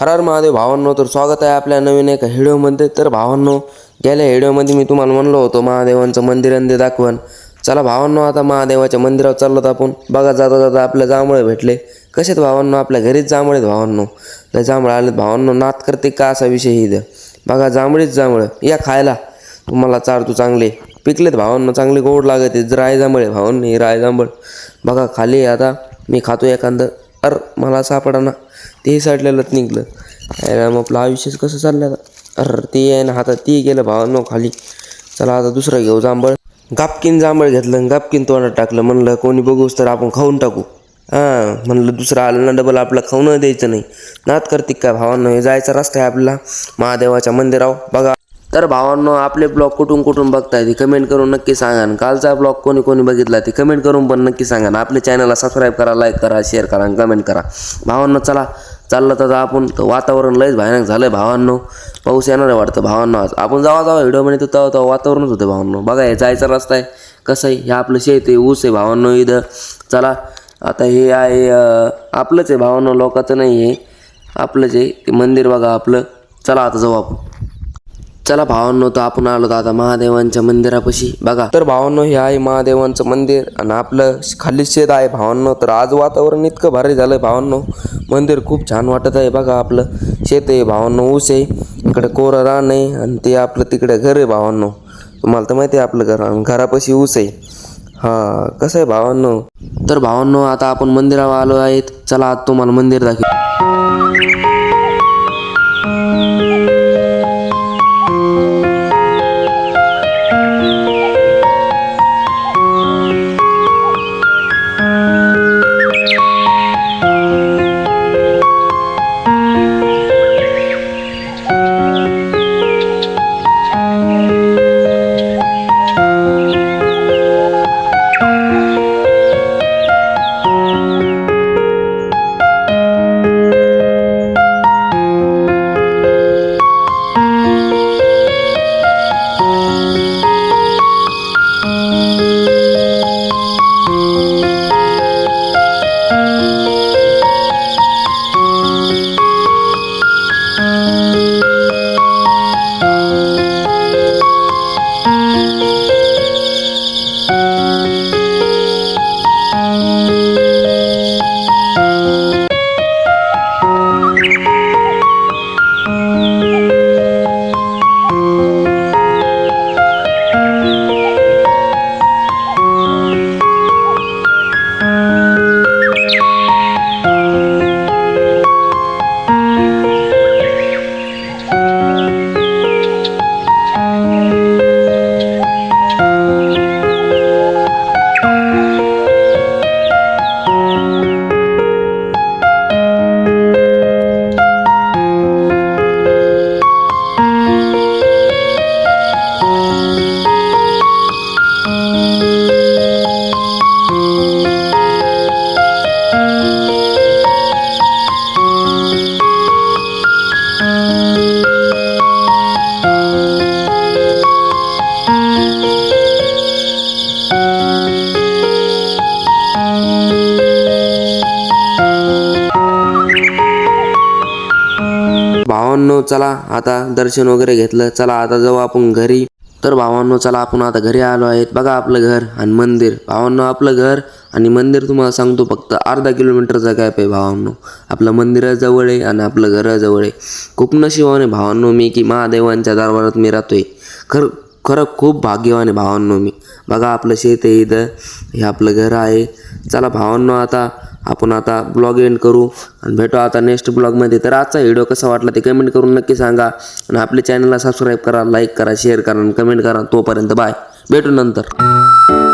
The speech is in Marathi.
हर हर महादेव भावांनो तर स्वागत आहे आपल्या नवीन एका व्हिडिओमध्ये. तर भावांनो गेल्या व्हिडिओमध्ये मी तुम्हाला म्हणलो होतो महादेवांचं मंदिर अंदे दाखवण चला भावांनो आता महादेवाच्या मंदिरावर चाललो आपण. बघा जाता जाता आपल्या जांभळे भेटले. कसेत भावांनो आपल्या घरीच जांभळेत भावांनो. त्या जांभळं आलेत भावांनो नात करते का असा विषय इथं. बघा जांभळीच जांभळं. या खायला. तुम्हाला चारतो चांगले. पिकलेत भावांनो चांगले गोड लागत आहेत. राय जांभळे भावांनो हे राय जांभळ. बघा खाली आता. मी खातो एखादं. अर मला सापडा तेही ते साडलेलंच निघलं. मग आपलं आयुष्यच कसं चाललं अरे अर ते आहे ना हातात ते गेलं भावांनो खाली. चला आता दुसरं घेऊ जांभळ. गापकीन जांभळ घेतलं गापकिन गापकीन तोंडात टाकलं. म्हणलं कोणी बघूस तर आपण खाऊन टाकू. हां म्हणलं दुसरं आलं ना डबल आपलं खाऊन द्यायचं नाही. नात करतिक काय भावांनो? हे जायचा रस्ता आहे आपला महादेवाच्या मंदिरावर. बघा. तर भावांनो आपले ब्लॉग कुठून कुठून बघताय ते कमेंट करून नक्की सांगा कालचा ब्लॉग कोणी कोणी बघितला ते कमेंट करून पण नक्की सांगा आपल्या चॅनलला सबस्क्राईब करा लाईक करा शेअर करा आणि कमेंट करा. भावांनो चला चाललं तर आपण. वातावरण लयच भयानक झालं आहे भावांनो. पाऊस येणार आहे वाटतं भावांनो आज. आपण जावा जावा व्हिडिओ तर तेव्हा तेव्हा वातावरणच होतं भावांनो. बघा हे जायचा रस्ता आहे. कसं आहे? हे आपलं शेत आहे ऊस आहे भावांनो इथं. चला आता हे आहे आपलंच आहे भावांनो. लोकांचं नाही आहे. आपलंच आहे. ते मंदिर बघा आपलं. चला आता जाऊ आपण. चला भावांनो तर आपण आलो आता महादेवांच्या मंदिरापाशी. बघा तर भावांनो हे आहे महादेवांचं मंदिर आणि आपलं खाली शेत आहे भावांनो. तर आज वातावरण इतकं भारी झालं भावांनो. मंदिर खूप छान वाटत आहे बघा आपलं शेत आहे भावांनो ऊस आहे. इकडे कोरं रान आहे आणि ते आपलं तिकडे घर आहे भावांनो. तुम्हाला तर माहिती आहे आपलं घर आणि घरापाशी ऊस आहे. हां कसं आहे भावांनो? तर भावांनो आता आपण मंदिरावर आलो आहेत. चला आज तुम्हाला मंदिर दाखव. भावांनो चला आता दर्शन वगैरे घेतलं. चला आता जाऊ आपण घरी. तर भावांनो चला आपण आता घरी आलो आहेत. बघा आपलं घर आणि मंदिर. भावांनो आपलं घर आणि मंदिर तुम्हाला सांगतो फक्त अर्धा किलोमीटरचा गॅप आहे भावांनो. आपलं मंदिराजवळ आहे आणि आपलं घराजवळ आहे. खूप नशिबाने भावांनो मी की महादेवांच्या दरबारात मी राहतोय. खर खरं खूप भाग्यवान आहे भावांनो मी. बघा आपलं शेत आहे इथं. हे आपलं घर आहे. चला भावांनो आता आपण आता ब्लॉग एंड करू आणि भेटू आता नेक्स्ट ब्लॉगमध्ये तर आजचा व्हिडिओ कसा वाटला ते कमेंट करून नक्की सांगा. आणि आपल्या चॅनलला सबस्क्राईब करा लाईक करा शेअर करा आणि कमेंट करा. तोपर्यंत बाय भेटू नंतर.